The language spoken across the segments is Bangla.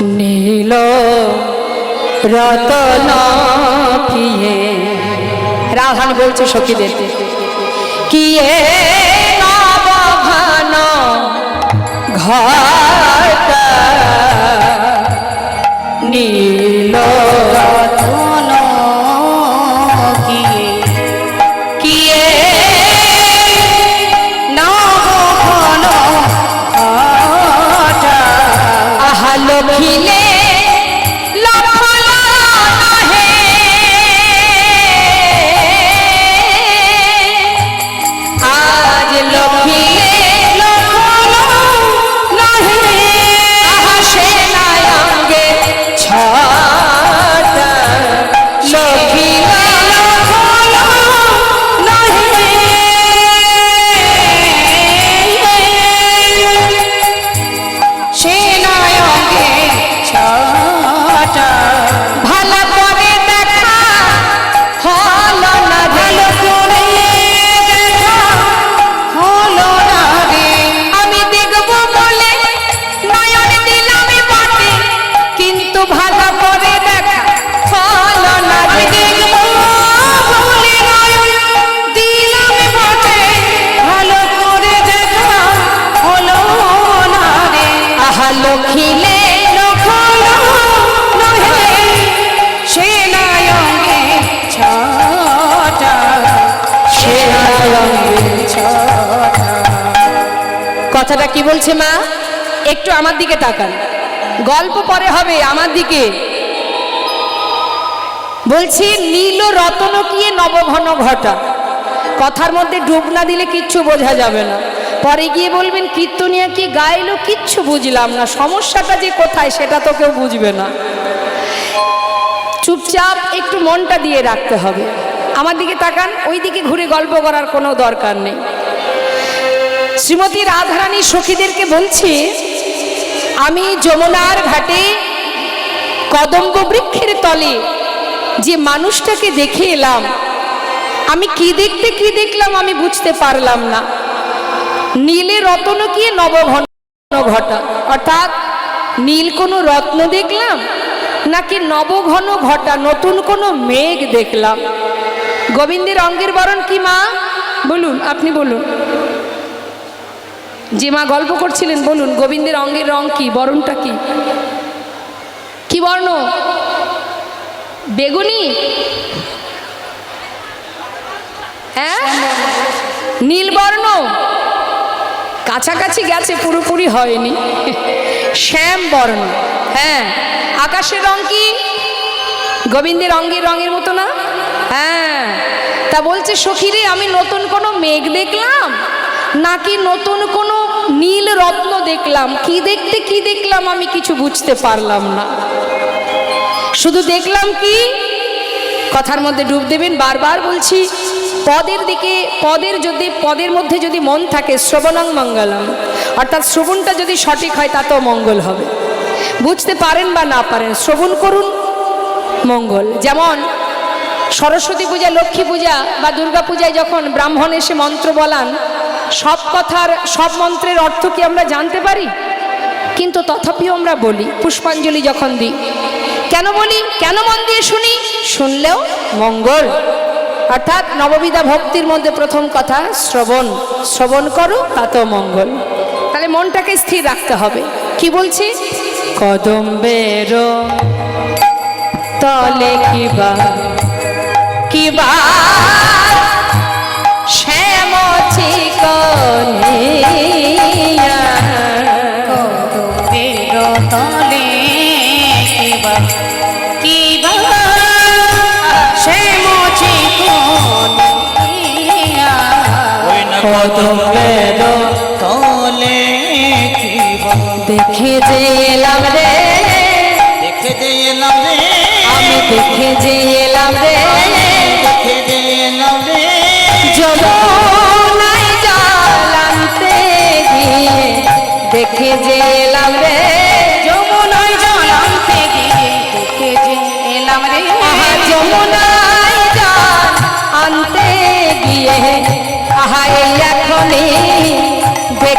নীল রতন কিয়ে রাধান বলছে সখীদের কিয়ে নবঘন ঘট? নীল রতন কি বলছে মা? একটু আমার দিকে তাকান। গল্প পরে হবে আমার দিকে। বলছি, নীল রতন কিয়ে নবঘন ঘটা? কথার মধ্যে ডুব না দিলে কিচ্ছু বোঝা যাবে না। পরে গিয়ে বলবেন, কীর্তনিয়া কি গাইলো কিচ্ছু বুঝলাম না। সমস্যাটা যে কোথায় সেটা তো কেউ বুঝবে না। চুপচাপ একটু মনটা দিয়ে রাখতে হবে। আমার দিকে তাকান ওই দিকে ঘুরে গল্প করার কোনো দরকার নেই। শ্রীমতী রাধারানী সখীদেরকে বলছি, আমি যমুনার ঘাটে কদম্ব বৃক্ষের তলে যে মানুষটাকে দেখে এলাম, আমি কি দেখতে কি দেখলাম আমি বুঝতে পারলাম না। নীলে রত্ন কি নবঘন ঘটা? অর্থাৎ নীল কোনো রত্ন দেখলাম, নাকি নবঘন ঘটা? নতুন কোনো মেঘ দেখলাম। গোবিন্দের অঙ্গের বরণ কি মা? বলুন, আপনি বলুন। যে মা গল্প করছিলেন, বলুন, গোবিন্দের অঙ্গের রং কি, বরণটা কি? কি বর্ণ? বেগুনি? হ্যাঁ? নীলবর্ণ কাছাকাছি গেছে, পুরোপুরি হয়নি। শ্যাম বর্ণ হ্যাঁ। আকাশের রং কি? গোবিন্দের অঙ্গের রঙের মতো না? হ্যাঁ। তা বলছে, সখিরে, আমি নতুন কোনো মেঘ দেখলাম? নাকি নতুন কোনো নীল রত্ন দেখলাম। কি দেখতে, কি দেখলাম আমি কিছু বুঝতে পারলাম না। শুধু দেখলাম কি? কথার মধ্যে ডুব দেবেন, বারবার বলছি, পদের দিকে, পদের যদি, পদের মধ্যে যদি মন থাকে, শ্রবণং মঙ্গলম। অর্থাৎ শ্রবণটা যদি সঠিক হয়, তাতেও মঙ্গল হবে। বুঝতে পারেন বা না পারেন, শ্রবণ করুন, মঙ্গল। যেমন, সরস্বতী পূজা, লক্ষ্মী পূজা বা দুর্গা পূজায় যখন ব্রাহ্মণ এসে মন্ত্র বলান সব কথার, সব মন্ত্রের অর্থ কি আমরা জানতে পারি? কিন্তু তথাপিও আমরা বলি, পুষ্পাঞ্জলি যখন দিই, কেন বলি? কেন মন দিয়ে শুনি? শুনলেও মঙ্গল। অর্থাৎ নববিধা ভক্তির মধ্যে প্রথম কথা, শ্রবণ। শ্রবণ করো, তাতেও মঙ্গল। তাহলে মনটাকে স্থির রাখতে হবে। কি বলছি? কদম্বের তলে কিবা কিবা কদম্বের তলে দেখে যে এলাম রে। দেখে দিলাম রে। আমি দেখে যে এলাম রে। দেখে দিলাম রে। যমুনায় জল আনতে গিয়ে দেখে যে এলাম রে। যমুনায় জল গিয়ে দেখে যে এলাম রে আহা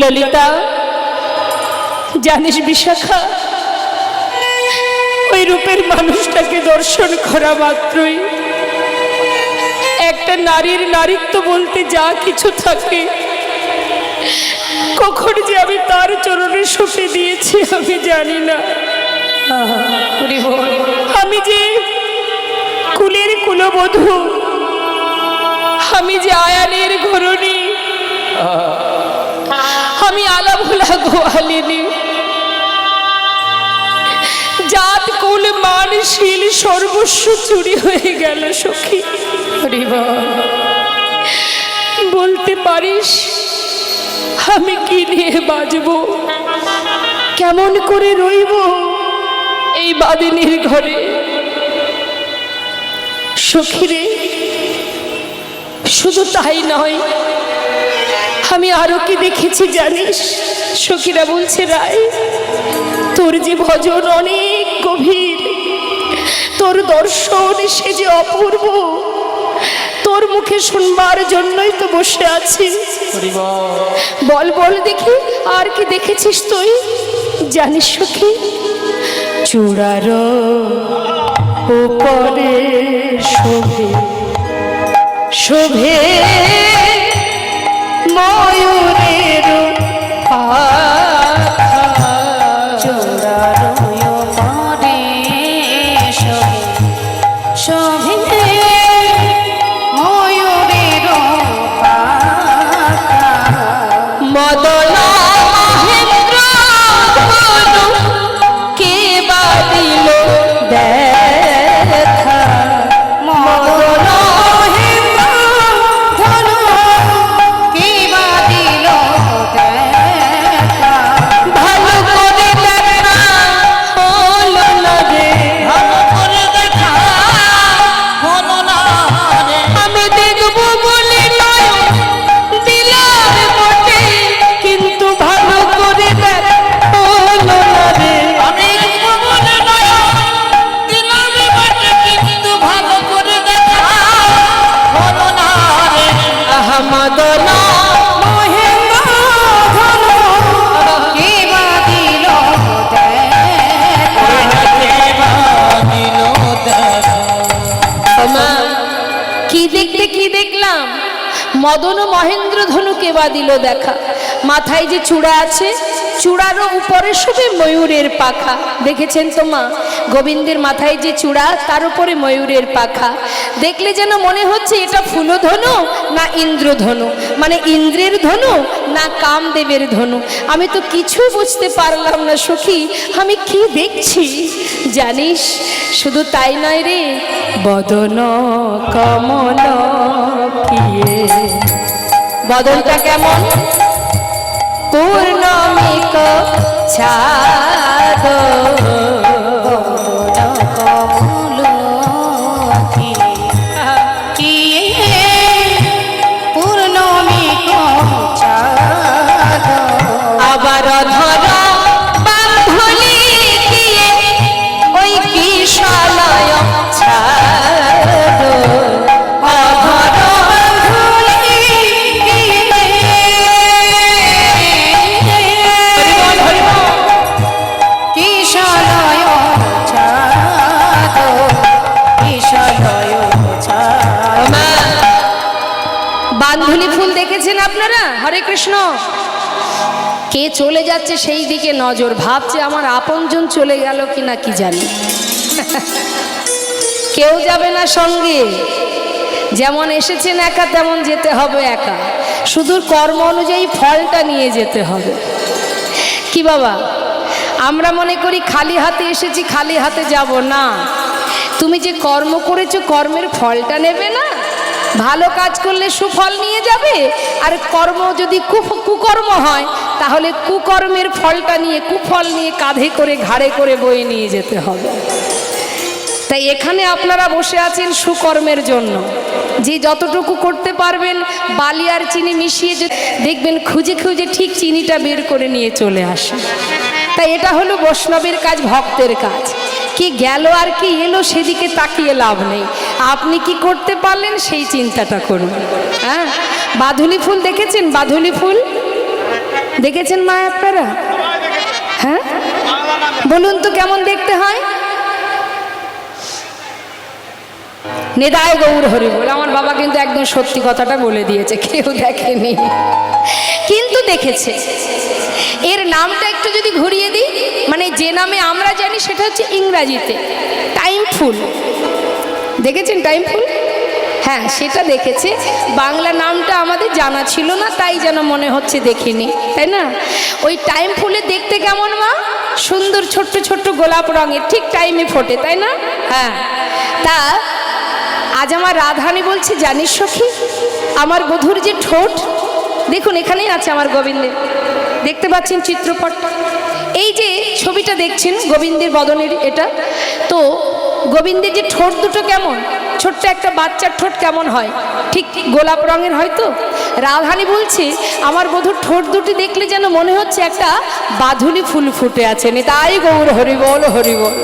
ললিতা জানিস বিশাখা ওই রূপের মানুষটাকে দর্শন করা মাত্রই একটা নারীর নারীত্ব বলতে যা কিছু থাকে কখন যে আমি তার চরণে সঁপে দিয়েছি আমি জানি না। আমি যে কুলের কুলবধূ আমি যে আয়ানের ঘরণী আমি আলাভোলা গোয়ালিনী জাত, কুল, মান, শিল, সর্বস্ব চুরি হয়ে গেল, সখী। বলতে পারিস, আমি কি নিয়ে বাজব? কেমন করে রইব এই বাদিনীর ঘরে? সখীরে শুধু তাই নয় আমি আরও কি দেখেছি জানিস? সখীরা বলছে, রায়, তোর যে ভজন অনেক গভীর। তোর দর্শন সে যে অপূর্ব। তোর মুখে শুনবার জন্যই তো বসে আছি। বল বল দেখি, আর কি দেখেছিস তুই? জানিস সখী, চূড়ার উপরে শোভে শোভে ময়ূরের মদন মহেন্দ্র ধনুকে বাদিল দিল দেখা। মাথায় যে চূড়া আছে চূড়ারও উপরে শুধু ময়ূরের পাখা। দেখেছেন তো মা? গোবিন্দের মাথায় যে চূড়া, তার উপরে ময়ূরের পাখা। দেখলে যেন মনে হচ্ছে এটা ফুলধনু না ইন্দ্রধনু? মানে ইন্দ্রের ধনু না কামদেবের ধনু? আমি তো কিছু বুঝতে পারলাম না সখী, আমি কি দেখছি? জানিস, শুধু তাই নয় রে, বদন কিয়ে বদনটা কেমন? পূর্ণমিক ছাদ নজর ভাবছে আমার আপনজন চলে গেল কিনা কি জানি। কেউ যাবে না সঙ্গে। যেমন এসেছেন একা, তেমন যেতে হবে একা। শুধু কর্ম অনুযায়ী ফলটা নিয়ে যেতে হবে। কি বাবা? আমরা মনে করি খালি হাতে এসেছি, খালি হাতে যাব না। তুমি যে কর্ম করেছ, কর্মের ফলটা নেবে না? ভালো কাজ করলে সুফল নিয়ে যাবে, আর কর্ম যদি কুকর্ম হয়, তাহলে কুকর্মের ফলটা নিয়ে, কুফল নিয়ে কাঁধে করে, ঘাড়ে করে বয়ে নিয়ে যেতে হবে। তাই এখানে আপনারা বসে আছেন সুকর্মের জন্য। যে যতটুকু করতে পারবেন, বালি আর চিনি মিশিয়ে দেখবেন খুঁজে খুঁজে ঠিক চিনিটা বের করে নিয়ে চলে আসে। তাই এটা হলো বৈষ্ণবের কাজ, ভক্তের কাজ। কি গেল আর কি এলো সেদিকে তাকিয়ে লাভ নেই। আপনি কি করতে পারলেন সেই চিন্তাটা করুন। হ্যাঁ? বাঁধুলি ফুল দেখেছেন? বাঁধুলি ফুল? দেখেছেন মা আপনারা? হ্যাঁ? বলুন তো কেমন দেখতে হয়? নেদায় গৌর হরি বলে। আমার বাবা কিন্তু একদম সত্যি কথাটা বলে দিয়েছে, কেউ দেখেনি। কিন্তু দেখেছে। এর নামটা একটু যদি ঘুরিয়ে দিই মানে যে নামে আমরা জানি সেটা হচ্ছে ইংরাজিতে, টাইম ফুল। দেখেছেন টাইম ফুল? হ্যাঁ সেটা দেখেছে। বাংলা নামটা আমাদের জানা ছিল না, তাই যেন মনে হচ্ছে দেখিনি, তাই না? ওই টাইম ফুলে দেখতে কেমন মা? সুন্দর ছোট্ট ছোট্ট গোলাপ রঙের, ঠিক টাইমে ফোটে, তাই না? হ্যাঁ। তা আজ আমার রাধানি বলছে, জানিস সখী, আমার বধুর যে ঠোঁট, দেখুন এখানেই আছে আমার গোবিন্দের, দেখতে পাচ্ছেন চিত্রপট। এই যে ছবিটা দেখছেন গোবিন্দের বদনের এটা, তো গোবিন্দের যে ঠোঁট দুটো কেমন? ছোট্ট একটা বাচ্চার ঠোঁট কেমন হয়? ঠিক গোলাপ রঙের হয়তো রাধানি বলছে, আমার বধুর ঠোঁট দুটি দেখলে যেন মনে হচ্ছে একটা বাধুলি ফুল ফুটে আছে। তাই গৌর হরিবল হরিবল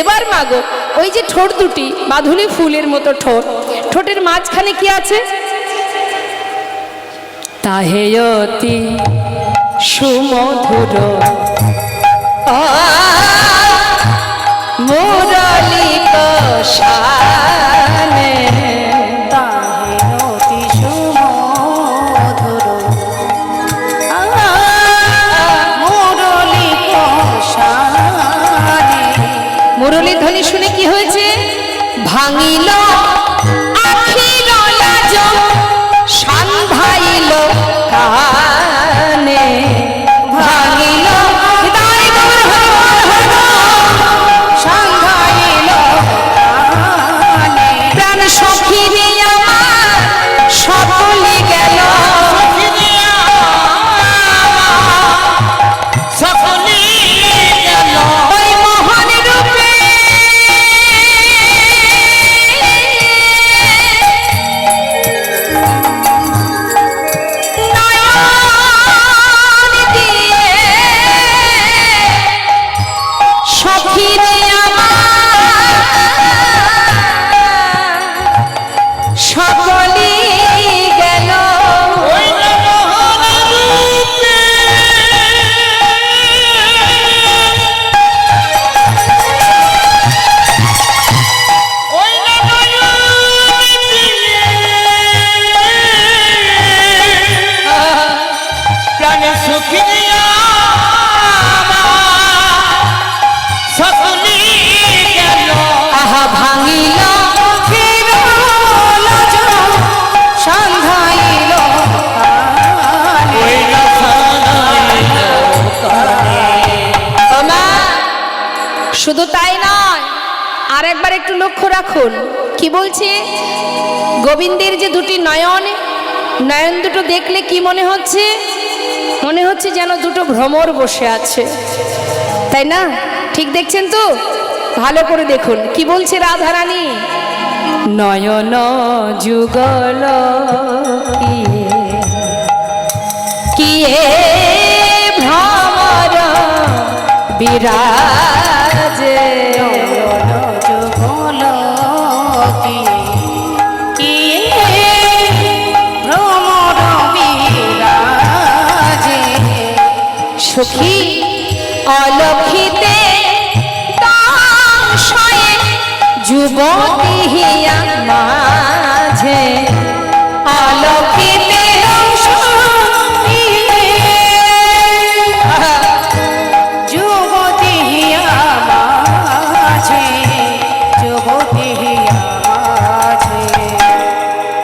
এবার মাগো, ওই যে ঠোঁট দুটি বাধুলি ফুলের মতো ঠোঁট। ঠোঁটের মাঝখানে কি আছে? তাহেয়তি সুমধুর। মুরলি কষানে ভাঙিল লক্ষ্য রাখুন। কি বলছে? গোবিন্দের যে দুটি নয়ন নয়ন দুটো দেখলে কি মনে হচ্ছে? মনে হচ্ছে যেন দুটো ভ্রমর বসে আছে। তাই না? ঠিক দেখছেন তো? ভালো করে দেখুন। কি বলছে রাধারানী? নয়ন যুগল কিয়ে। ভ্রমর বিরাজে সখী অলক্ষিতে দাসয়ে যুবতী হিয়া মাঝে। অলক্ষিতে